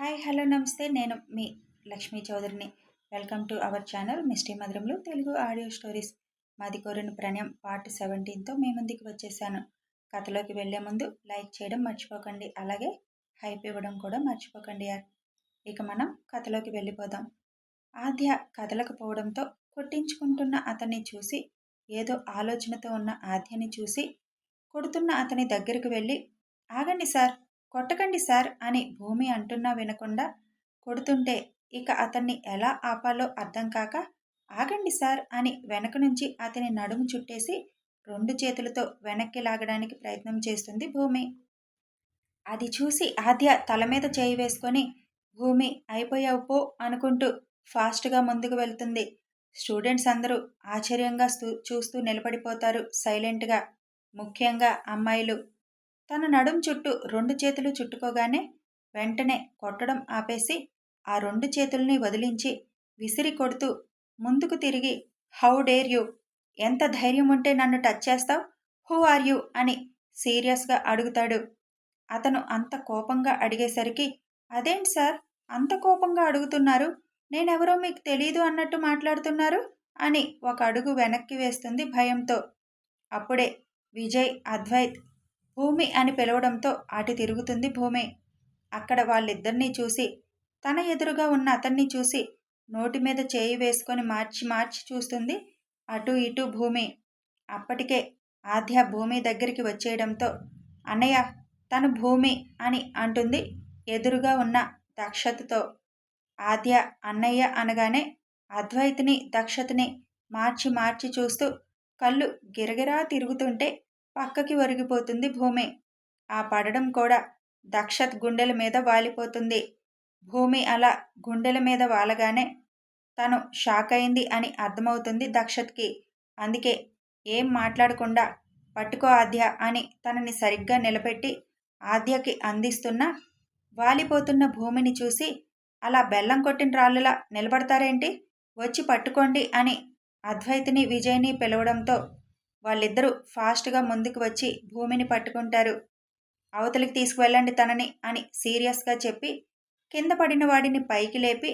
Hi hello నమస్తే. నేను మీ Lakshmi చౌదరిని. Welcome to our channel misty మధురంలో Telugu audio stories. మాది కోరిన ప్రణయం పార్ట్ సెవెంటీన్తో మీ ముందుకు వచ్చేసాను. కథలోకి వెళ్ళే ముందు లైక్ చేయడం మర్చిపోకండి. అలాగే హైప్ ఇవ్వడం కూడా మర్చిపోకండి యార్. ఇక మనం కథలోకి వెళ్ళిపోదాం. ఆద్య కదలకపోవడంతో కొట్టించుకుంటున్న అతన్ని చూసి ఏదో ఆలోచనతో ఉన్న ఆద్యని చూసి కొడుతున్న అతని దగ్గరకు వెళ్ళి ఆగండి సార్ కొట్టకండి సార్ అని భూమి అంటున్నా వినకుండా కొడుతుంటే ఇక అతన్ని ఎలా ఆపాలో అర్థం కాక ఆగండి సార్ అని వెనక నుంచి అతని నడుము చుట్టేసి రెండు చేతులతో వెనక్కి లాగడానికి ప్రయత్నం చేస్తుంది భూమి. అది చూసి ఆద్య తల మీద చేయి వేసుకొని భూమి అయిపోయావు పో అనుకుంటూ ఫాస్ట్గా ముందుకు వెళ్తుంది. స్టూడెంట్స్ అందరూ ఆశ్చర్యంగా చూస్తూ నిలబడిపోతారు సైలెంట్గా. ముఖ్యంగా అమ్మాయిలు. తన నడుం చుట్టూ రెండు చేతులు చుట్టుకోగానే వెంటనే కొట్టడం ఆపేసి ఆ రెండు చేతుల్ని వదిలించి విసిరి కొడుతూ ముందుకు తిరిగి హౌ డేర్ యూ? ఎంత ధైర్యం ఉంటే నన్ను టచ్ చేస్తావు? Who are you? అని సీరియస్గా అడుగుతాడు. అతను అంత కోపంగా అడిగేసరికి అదేంటి సార్? అంత కోపంగా అడుగుతున్నారు? నేనెవరో మీకు తెలీదు అన్నట్టు మాట్లాడుతున్నారు? అని ఒక అడుగు వెనక్కి వేస్తుంది భయంతో. అప్పుడే విజయ్ అద్వైత్ భూమి అని పిలవడంతో అటు తిరుగుతుంది భూమి. అక్కడ వాళ్ళిద్దరినీ చూసి తన ఎదురుగా ఉన్న అతన్ని చూసి నోటి మీద చేయి వేసుకొని మార్చి మార్చి చూస్తుంది అటు ఇటు భూమి. అప్పటికే ఆద్య భూమి దగ్గరికి వచ్చేయడంతో అన్నయ్య తను భూమి అని అంటుంది ఎదురుగా ఉన్న దక్షతతో. ఆద్య అన్నయ్య అనగానే అద్వైతిని దక్షతని మార్చి మార్చి చూస్తూ కళ్ళు గిరగిరా తిరుగుతుంటే పక్కకి ఒరిగిపోతుంది భూమి. ఆ పడడం కూడా దక్షత్ గుండెల మీద వాలిపోతుంది. భూమి అలా గుండెల మీద వాలగానే తను షాక్ అయింది అని అర్థమవుతుంది దక్షత్కి. అందుకే ఏం మాట్లాడకుండా పట్టుకో ఆద్య అని తనని సరిగ్గా నిలబెట్టి ఆద్యకి అందిస్తున్న వాలిపోతున్న భూమిని చూసి అలా బెల్లం కొట్టిన రాళ్ళులా నిలబడతారేంటి? వచ్చి పట్టుకోండి అని అద్వైతిని విజయ్ని పిలవడంతో వాళ్ళిద్దరూ ఫాస్ట్గా ముందుకు వచ్చి భూమిని పట్టుకుంటారు. అవతలికి తీసుకువెళ్ళండి తనని అని సీరియస్గా చెప్పి కింద పడిన వాడిని పైకి లేపి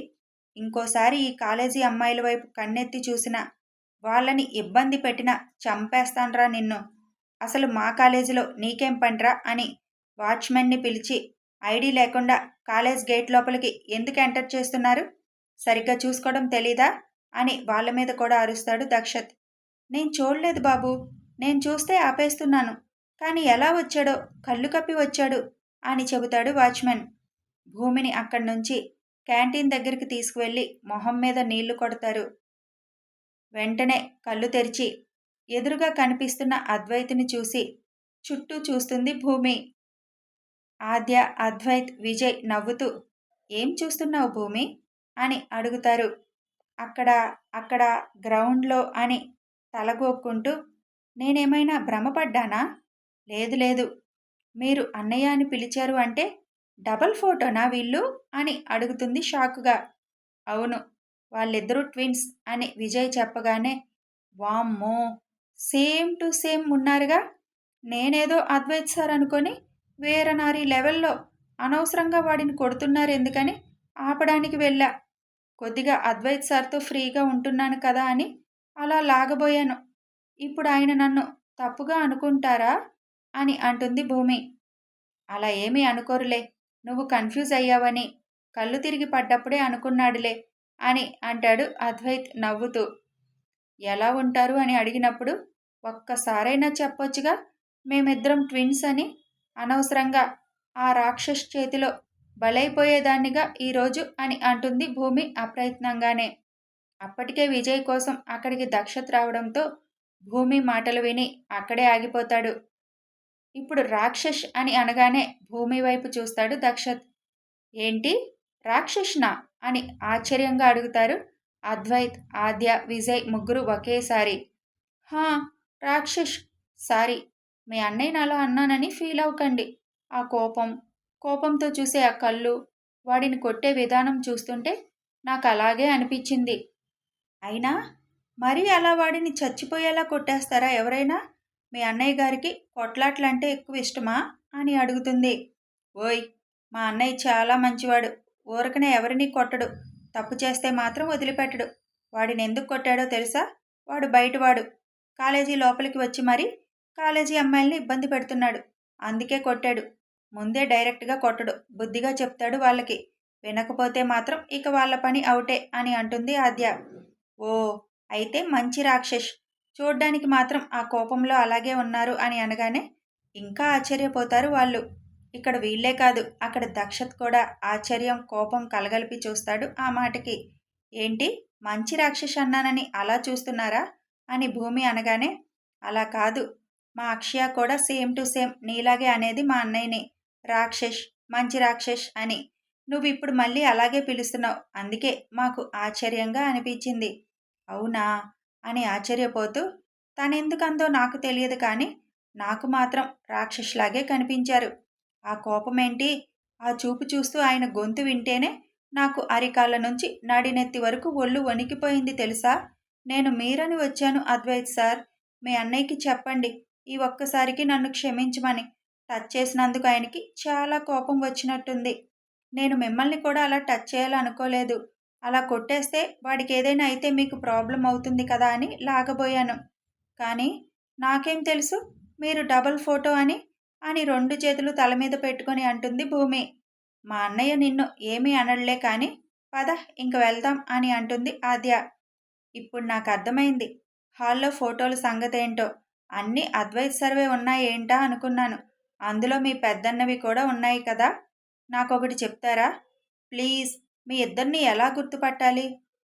ఇంకోసారి ఈ కాలేజీ అమ్మాయిల వైపు కన్నెత్తి చూసిన వాళ్ళని ఇబ్బంది పెట్టిన చంపేస్తాన్రా నిన్ను. అసలు మా కాలేజీలో నీకేం పండ్రా అని వాచ్మెన్ని పిలిచి ఐడి లేకుండా కాలేజ్ గేట్ లోపలికి ఎందుకు ఎంటర్ చేస్తున్నారు? సరిగ్గా చూసుకోవడం తెలీదా? అని వాళ్ళ మీద కూడా అరుస్తాడు దక్షత్. నేను చూడలేదు బాబు. నేను చూస్తే ఆపేస్తున్నాను. కానీ ఎలా వచ్చాడో? కళ్ళు కప్పి వచ్చాడు అని చెబుతాడు వాచ్మెన్. భూమిని అక్కడి నుంచి క్యాంటీన్ దగ్గరికి తీసుకువెళ్ళి మొహం మీద నీళ్ళు కొడతారు. వెంటనే కళ్ళు తెరిచి ఎదురుగా కనిపిస్తున్న అద్వైత్ని చూసి చుట్టూ చూస్తుంది భూమి. ఆద్య అద్వైత్ విజయ్ నవ్వుతూ ఏం చూస్తున్నావు భూమి? అని అడుగుతారు. అక్కడ అక్కడ గ్రౌండ్లో అని తలగోక్కుంటూ నేనేమైనా భ్రమపడ్డానా? లేదు లేదు. మీరు అన్నయ్య అని పిలిచారు అంటే డబల్ ఫోటోనా వీళ్ళు? అని అడుగుతుంది షాకుగా. అవును వాళ్ళిద్దరూ ట్విన్స్ అని విజయ్ చెప్పగానే వామ్మో! సేమ్ టు సేమ్ ఉన్నారుగా. నేనేదో అద్వైత్ సార్ అనుకొని వేరనారి లెవెల్లో అనవసరంగా వాడిని కొడుతున్నారు ఎందుకని ఆపడానికి వెళ్ళా. కొద్దిగా అద్వైత్ సార్తో ఫ్రీగా ఉంటున్నాను కదా అని అలా లాగబోయాను. ఇప్పుడు ఆయన నన్ను తప్పుగా అనుకుంటారా? అని అంటుంది భూమి. అలా ఏమీ అనుకోరులే. నువ్వు కన్ఫ్యూజ్ అయ్యావని కళ్ళు తిరిగి పడ్డప్పుడే అనుకున్నాడులే అని అంటాడు అద్వైత్ నవ్వుతూ. ఎలా ఉంటారు అని అడిగినప్పుడు ఒక్కసారైనా చెప్పొచ్చుగా మేమిద్దరం ట్విన్స్ అని అనవసరంగా ఆ రాక్షస్ చేతిలో బలైపోయేదాన్నిగా ఈరోజు అని అంటుంది భూమి అప్రయత్నంగానే. అప్పటికే విజయ్ కోసం అక్కడికి దక్షత్ రావడంతో భూమి మాటలు విని అక్కడే ఆగిపోతాడు. ఇప్పుడు రాక్షస్ అని అనగానే భూమి వైపు చూస్తాడు దక్షత్. ఏంటి? రాక్షస్నా? అని ఆశ్చర్యంగా అడుగుతారు అద్వైత్ ఆద్య విజయ్ ముగ్గురు ఒకేసారి. హా రాక్షస్! సారీ మీ అన్నయ్య నాలో అన్నానని ఫీల్ అవ్వకండి. ఆ కోపం కోపంతో చూసే ఆ కళ్ళు వాడిని కొట్టే విధానం చూస్తుంటే నాకు అలాగే అనిపించింది. అయినా మరీ అలా వాడిని చచ్చిపోయేలా కొట్టేస్తారా ఎవరైనా? మీ అన్నయ్య గారికి కొట్లాట్లంటే ఎక్కువ ఇష్టమా? అని అడుగుతుంది. ఓయ్ మా అన్నయ్య చాలా మంచివాడు. ఊరకనే ఎవరిని కొట్టడు. తప్పు చేస్తే మాత్రం వదిలిపెట్టడు. వాడిని ఎందుకు కొట్టాడో తెలుసా? వాడు బయటవాడు. కాలేజీ లోపలికి వచ్చి మరీ కాలేజీ అమ్మాయిల్ని ఇబ్బంది పెడుతున్నాడు. అందుకే కొట్టాడు. ముందే డైరెక్ట్గా కొట్టడు. బుద్ధిగా చెప్తాడు వాళ్ళకి. వినకపోతే మాత్రం ఇక వాళ్ళ పని అవుటే అని అంటుంది ఆద్య. ఓ అయితే మంచి రాక్షస్. చూడ్డానికి మాత్రం ఆ కోపంలో అలాగే ఉన్నారు అని అనగానే ఇంకా ఆశ్చర్యపోతారు వాళ్ళు. ఇక్కడ వీళ్ళే కాదు అక్కడ దక్షత్ కూడా ఆశ్చర్యం కోపం కలగలిపి చూస్తాడు ఆ మాటకి. ఏంటి మంచి రాక్షస్ అన్నానని అలా చూస్తున్నారా? అని భూమి అనగానే అలా కాదు. మా అక్షయ కూడా సేమ్ టు సేమ్ నీలాగే అనేది మా అన్నయ్యని. రాక్షస్ మంచి రాక్షస్ అని. నువ్వు ఇప్పుడు మళ్ళీ అలాగే పిలుస్తున్నావు. అందుకే మాకు ఆశ్చర్యంగా అనిపించింది. అవునా? అని ఆశ్చర్యపోతూ తనెందుకందో నాకు తెలియదు కానీ నాకు మాత్రం రాక్షసులాగే కనిపించారు. ఆ కోపమేంటి? ఆ చూపు చూస్తూ ఆయన గొంతు వింటేనే నాకు అరికాళ్ళ నుంచి నడినెత్తి వరకు ఒళ్ళు వణికిపోయింది తెలుసా? నేను మీరని వచ్చాను అద్వైత్ సార్. మీ అన్నయ్యకి చెప్పండి. ఈ ఒక్కసారికి నన్ను క్షమించమని. టచ్ చేసినందుకు ఆయనకి చాలా కోపం వచ్చినట్టుంది. నేను మిమ్మల్ని కూడా అలా టచ్ చేయాలనుకోలేదు. అలా కొట్టేస్తే వాడికి ఏదైనా అయితే మీకు ప్రాబ్లం అవుతుంది కదా అని లాగబోయాను. కానీ నాకేం తెలుసు? మీరు డబుల్ ఫోటో అని అని రెండు చేతులు తల మీద పెట్టుకొని అంటుంది భూమి. మా అన్నయ్య నిన్ను ఏమీ అనడలే కానీ పద ఇంక వెళ్దాం అని అంటుంది ఆద్య. ఇప్పుడు నాకు అర్థమైంది. హాల్లో ఫోటోల సంగతి ఏంటో అన్నీ అద్వైత్ సర్వే ఉన్నాయేంటా అనుకున్నాను. అందులో మీ పెద్దన్నవి కూడా ఉన్నాయి కదా? నాకొకటి చెప్తారా? ప్లీజ్. మీ ఇద్దరిని ఎలా గుర్తుపట్టాలి?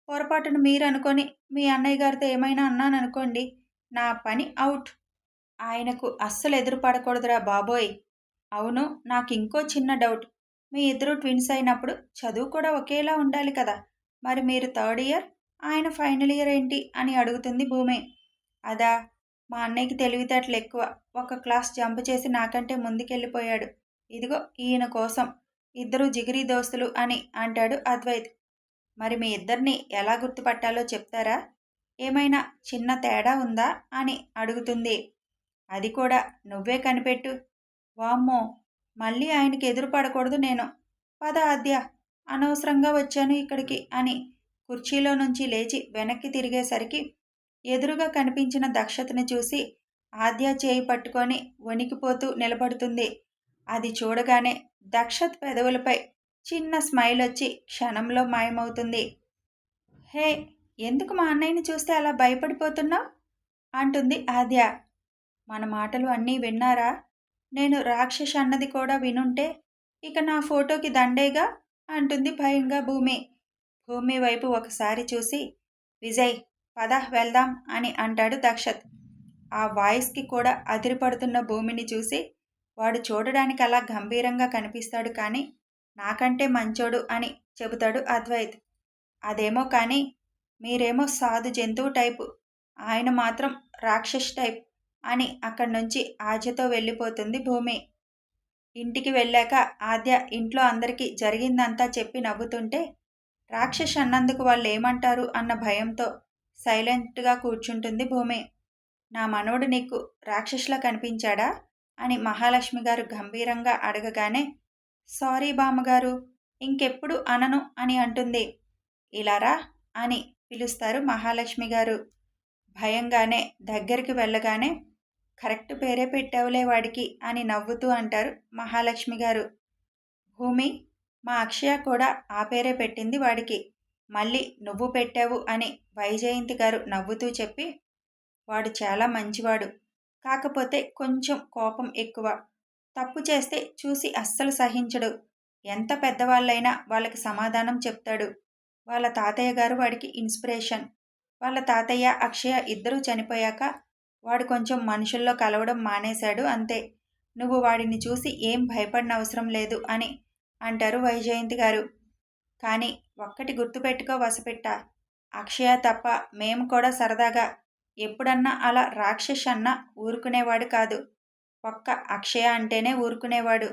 పొరపాటును మీరు అనుకొని మీ అన్నయ్య గారితో ఏమైనా అన్నాననుకోండి నా పని అవుట్. ఆయనకు అస్సలు ఎదురుపడకూడదురా బాబోయ్. అవును నాకు ఇంకో చిన్న డౌట్. మీ ఇద్దరు ట్విన్స్ అయినప్పుడు చదువు కూడా ఒకేలా ఉండాలి కదా. మరి మీరు థర్డ్ ఇయర్ ఆయన ఫైనల్ ఇయర్ ఏంటి అని అడుగుతుంది భూమి. అదా మా అన్నయ్యకి తెలివితేటలు ఎక్కువ. ఒక క్లాస్ జంప్ చేసి నాకంటే ముందుకెళ్ళిపోయాడు. ఇదిగో ఈయన కోసం. ఇద్దరు జిగిరి దోస్తులు అని అంటాడు అద్వైత్. మరి మీ ఇద్దరిని ఎలా గుర్తుపట్టాలో చెప్తారా? ఏమైనా చిన్న తేడా ఉందా? అని అడుగుతుంది. అది కూడా నువ్వే కనిపెట్టు. వామ్మో మళ్ళీ ఆయనకి ఎదురు పడకూడదు నేను. పద ఆద్య అనవసరంగా వచ్చాను ఇక్కడికి అని కుర్చీలో నుంచి లేచి వెనక్కి తిరిగేసరికి ఎదురుగా కనిపించిన దక్షతని చూసి ఆద్య చేయి పట్టుకొని వణికిపోతూ నిలబడుతుంది. అది చూడగానే దక్షత్ పెదవులపై చిన్న స్మైల్ వచ్చి క్షణంలో మాయమవుతుంది. హే ఎందుకు మా అన్నయ్యని చూస్తే అలా భయపడిపోతున్నావు? అంటుంది ఆద్య. మన మాటలు అన్నీ విన్నారా? నేను రాక్షస్ అన్నది కూడా వినుంటే ఇక నా ఫోటోకి దండేగా? అంటుంది భయంగా భూమి. భూమి వైపు ఒకసారి చూసి విజయ్ పద వెళ్దాం అని అంటాడు దక్షత్. ఆ వాయిస్కి కూడా అదిరిపడుతున్న భూమిని చూసి వాడు చూడడానికి అలా గంభీరంగా కనిపిస్తాడు కానీ నాకంటే మంచోడు అని చెబుతాడు అద్వైత్. అదేమో కానీ మీరేమో సాధు జంతువు టైపు ఆయన మాత్రం రాక్షస్ టైప్ అని అక్కడి నుంచి ఆద్యతో వెళ్ళిపోతుంది భూమి. ఇంటికి వెళ్ళాక ఆద్య ఇంట్లో అందరికీ జరిగిందంతా చెప్పి నవ్వుతుంటే రాక్షస్ అన్నందుకు వాళ్ళు ఏమంటారు అన్న భయంతో సైలెంట్గా కూర్చుంటుంది భూమి. నా మనోడు నీకు రాక్షసులా కనిపించాడా? అని మహాలక్ష్మి గారు గంభీరంగా అడగగానే సారీ బామ్మగారు ఇంకెప్పుడు అనను అని అంటుంది. ఇలారా? అని పిలుస్తారు మహాలక్ష్మి గారు. భయంగానే దగ్గరికి వెళ్ళగానే కరెక్ట్ పేరే పెట్టావులే వాడికి అని నవ్వుతూ అంటారు మహాలక్ష్మి గారు. భూమి మా అక్షయ కూడా ఆ పేరే పెట్టింది వాడికి. మళ్ళీ నువ్వు పెట్టావు అని వైజయంతి గారు నవ్వుతూ చెప్పి వాడు చాలా మంచివాడు. కాకపోతే కొంచెం కోపం ఎక్కువ. తప్పు చేస్తే చూసి అస్సలు సహించడు. ఎంత పెద్దవాళ్ళైనా వాళ్ళకి సమాధానం చెప్తాడు. వాళ్ళ తాతయ్య గారు వాడికి ఇన్స్పిరేషన్. వాళ్ళ తాతయ్య అక్షయ ఇద్దరూ చనిపోయాక వాడు కొంచెం మనుషుల్లో కలవడం మానేశాడు అంతే. నువ్వు వాడిని చూసి ఏం భయపడిన అవసరం లేదు అని అంటారు వైజయంతి గారు. కానీ ఒక్కటి గుర్తుపెట్టుకో వసపెట్ట. అక్షయ తప్ప మేము కూడా సరదాగా ఎప్పుడన్నా అలా రాక్షస్ అన్నా ఊరుకునేవాడు కాదు. ఒక్క అక్షయ అంటేనే ఊరుకునేవాడు.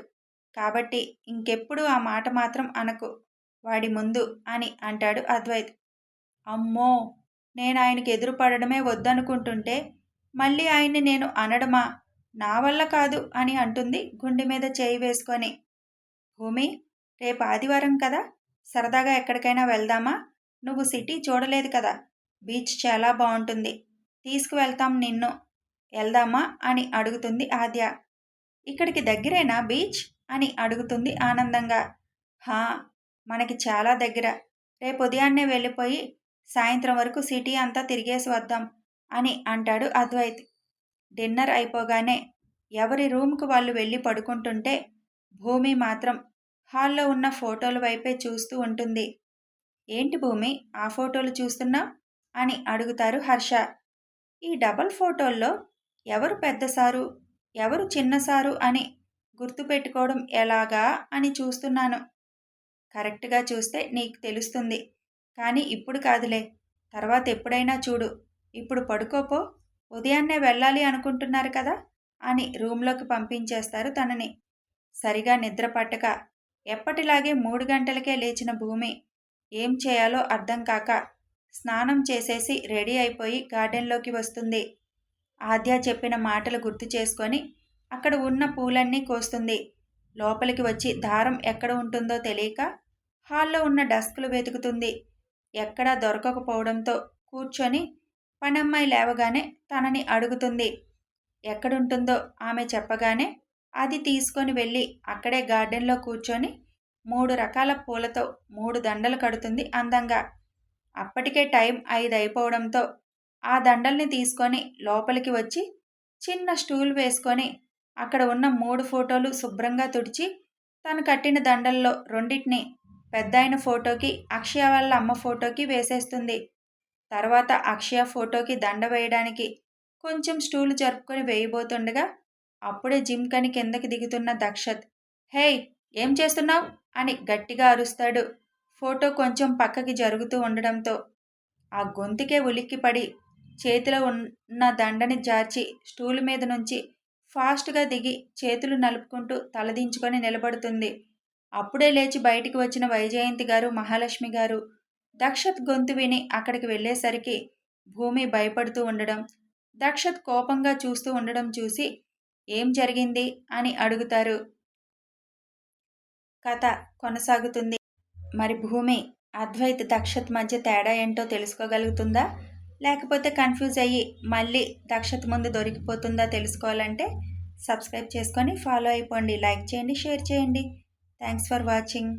కాబట్టి ఇంకెప్పుడు ఆ మాట మాత్రం అనకు. వాడి ముందు అని అంటాడు అద్వైత్. అమ్మో! నేను ఆయనకి ఎదురుపడడమే వద్దనుకుంటుంటే మళ్ళీ ఆయన్ని నేను అనడమా? నా వల్ల కాదు అని అంటుంది గుండె మీద చేయి వేసుకొని. భూమి రేపు ఆదివారం కదా? సరదాగా ఎక్కడికైనా వెళ్దామా? నువ్వు సిటీ చూడలేదు కదా? బీచ్ చాలా బాగుంటుంది. తీసుకువెళ్తాం నిన్ను. వెళ్దామా? అని అడుగుతుంది ఆద్య. ఇక్కడికి దగ్గరేనా బీచ్? అని అడుగుతుంది ఆనందంగా. హా మనకి చాలా దగ్గర. రేపు ఉదయాన్నే వెళ్ళిపోయి సాయంత్రం వరకు సిటీ అంతా తిరిగేసి వద్దాం అని అంటాడు అద్వైత్. డిన్నర్ అయిపోగానే ఎవరి రూమ్కు వాళ్ళు వెళ్ళి పడుకుంటుంటే భూమి మాత్రం హాల్లో ఉన్న ఫోటోల వైపే చూస్తూ ఉంటుంది. ఏంటి భూమి? ఆ ఫోటోలు చూస్తున్నా అని అడుగుతారు హర్ష. ఈ డబల్ ఫోటోల్లో ఎవరు పెద్ద సారు ఎవరు చిన్న సారు అని గుర్తుపెట్టుకోవడం ఎలాగా అని చూస్తున్నాను. కరెక్ట్గా చూస్తే నీకు తెలుస్తుంది. కానీ ఇప్పుడు కాదులే. తర్వాత ఎప్పుడైనా చూడు. ఇప్పుడు పడుకోపో ఉదయాన్నే వెళ్ళాలి అనుకుంటున్నారు కదా అని రూమ్లోకి పంపించేస్తారు తనని. సరిగా నిద్ర పట్టక ఎప్పటిలాగే మూడు గంటలకే లేచిన భూమి. ఏం చేయాలో అర్థం కాక స్నానం చేసేసి రెడీ అయిపోయి గార్డెన్లోకి వస్తుంది. ఆద్య చెప్పిన మాటలు గుర్తు చేసుకొని అక్కడ ఉన్న పూలన్నీ కోస్తుంది. లోపలికి వచ్చి దారం ఎక్కడ ఉంటుందో తెలియక హాల్లో ఉన్న డస్క్లు వెతుకుతుంది. ఎక్కడా దొరకకపోవడంతో కూర్చొని పనమ్మాయి లేవగానే తనని అడుగుతుంది. ఎక్కడుంటుందో ఆమె చెప్పగానే అది తీసుకొని వెళ్ళి అక్కడే గార్డెన్లో కూర్చొని మూడు రకాల పూలతో మూడు దండలు కడుతుంది అందంగా. అప్పటికే టైం ఐదు అయిపోవడంతో ఆ దండల్ని తీసుకొని లోపలికి వచ్చి చిన్న స్టూల్ వేసుకొని అక్కడ ఉన్న మూడు ఫోటోలు శుభ్రంగా తుడిచి తను కట్టిన దండల్లో రెండింటిని పెద్దాయన ఫోటోకి అక్షయ వాళ్ళ అమ్మ ఫోటోకి వేసేస్తుంది. తర్వాత అక్షయ ఫోటోకి దండ వేయడానికి కొంచెం స్టూలు జరుపుకొని వేయబోతుండగా అప్పుడే జిమ్ కని కిందకి దిగుతున్న దక్షత్ హేయ్ ఏం చేస్తున్నావు? అని గట్టిగా అరుస్తాడు ఫోటో కొంచెం పక్కకి జరుగుతూ ఉండడంతో ఆ గొంతుకే ఉలిక్కిపడి చేతిలో ఉన్న దండని జార్చి స్టూల్ మీద నుంచి ఫాస్ట్గా దిగి చేతులు నలుపుకుంటూ తలదించుకొని నిలబడుతుంది. అప్పుడే లేచి బయటికి వచ్చిన వైజయంతి గారు మహాలక్ష్మి గారు దక్షత్ గొంతు విని అక్కడికి వెళ్ళేసరికి భూమి భయపడుతూ ఉండడం దక్షత్ కోపంగా చూస్తూ ఉండడం చూసి ఏం జరిగింది అని అడుగుతారు. కథ కొనసాగుతుంది. మరి భూమి అద్వైత్ దక్షత్ మధ్య తేడా ఏంటో తెలుసుకోగలుగుతుందా? లేకపోతే కన్ఫ్యూజ్ అయ్యి మళ్ళీ దక్షత్ ముందు దొరికిపోతుందా తెలుసుకోవాలంటే సబ్స్క్రైబ్ చేసుకొని ఫాలో అయిపోండి లైక్ చేయండి షేర్ చేయండి. Thanks for watching.